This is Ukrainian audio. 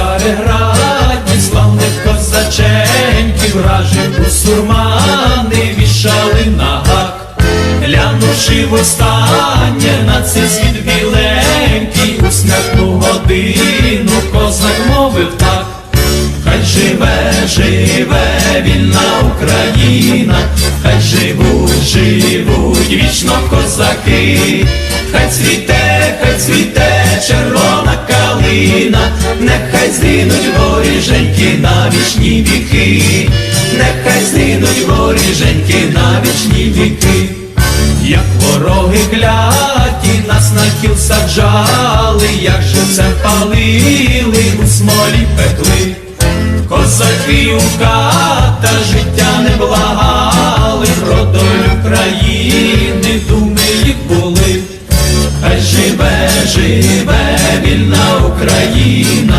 Цареграді славних козаченьків вражень у сурмани вішали на гак, глянувши в востаннє на цей світ біленький, у смертну годину козак мовив так, хай живе, живе вільна Україна, хай живуть, живуть вічно козаки, хай цвіте, хай цвіте червона калина, нехай згинуть воріженьки на вічні віки, нехай згинуть воріженьки на вічні віки. Як вороги кляті нас на кіл саджали, як живцем палили, у смолі пекли, козаки у життя не благали, про долю країни думи їх були, хай живе, живе вільна Україна.